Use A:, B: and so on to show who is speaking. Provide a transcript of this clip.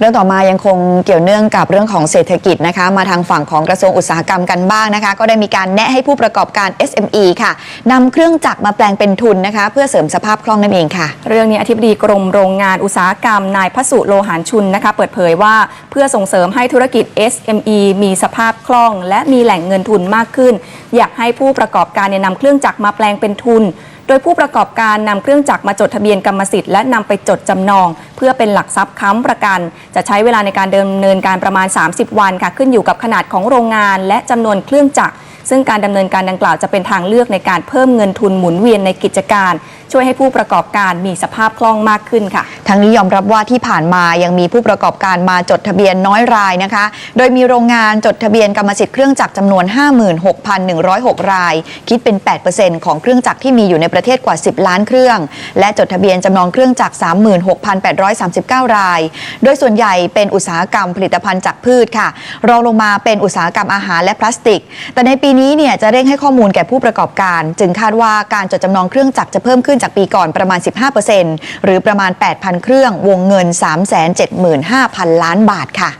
A: เรื่องต่อมายังคงเกี่ยวเนื่องกับเรื่องของเศรษฐกิจนะคะ มาทางฝั่งของกระทรวงอุตสาหกรรมกันบ้างนะคะ ก็ได้มีการแนะให้ผู้ประกอบการ SME ค่ะนำเครื่องจักรมาแปลงเป็นทุนนะคะ เพื่อเสริมสภาพคล่องนั่นเองค่ะ
B: เรื่องนี้อธิบดีกรมโรงงานอุตสาหกรรมนายพสุโลหารชุนนะคะ เปิดเผยว่าเพื่อส่งเสริมให้ธุรกิจ SME มีสภาพคล่อง และมีแหล่งเงินทุนมากขึ้น อยากให้ผู้ประกอบการเนี่ยนำเครื่องจักรมาแปลงเป็นทุน โดยผู้ประกอบการนำเครื่องจักรมาจดทะเบียนกรรมสิทธิ์และนำไปจดจำนอง เพื่อเป็นหลักทรัพย์ค้ำประกัน จะใช้เวลาในการดำเนินการประมาณ 30 วันค่ะขึ้นอยู่กับขนาดของโรงงาน และจำนวนเครื่องจักร ซึ่งการดำเนินการดังกล่าวจะเป็นทางเลือกในการเพิ่มเงินทุนหมุนเวียนในกิจการ ช่วยให้ผู้ประกอบการมีสภาพคล่องมากขึ้นค่ะ
A: ทั้งนี้ยอมรับว่าที่ผ่านมายังมีผู้ประกอบการมาจดทะเบียนน้อยรายนะคะ โดยมีโรงงานจดทะเบียนกรรมสิทธิ์เครื่องจักรจำนวน 56,106 ราย คิดเป็น 8%ของเครื่องจักรที่มีอยู่ในประเทศกว่า 10 ล้านเครื่อง และจดทะเบียนจำนองเครื่องจักร 36,839 ราย โดยส่วนใหญ่เป็นอุตสาหกรรมผลิตภัณฑ์จากพืชค่ะ รองลงมาเป็นอุตสาหกรรมอาหารและพลาสติก แต่ในปีนี้เนี่ยจะเร่งให้ข้อมูลแก่ผู้ประกอบการ จึงคาดว่าการจดจำนองเครื่องจักรจะเพิ่มขึ้นจากปีก่อนประมาณ 15%หรือประมาณ 8,000 เครื่องวงเงิน 375,000 ล้านบาทค่ะ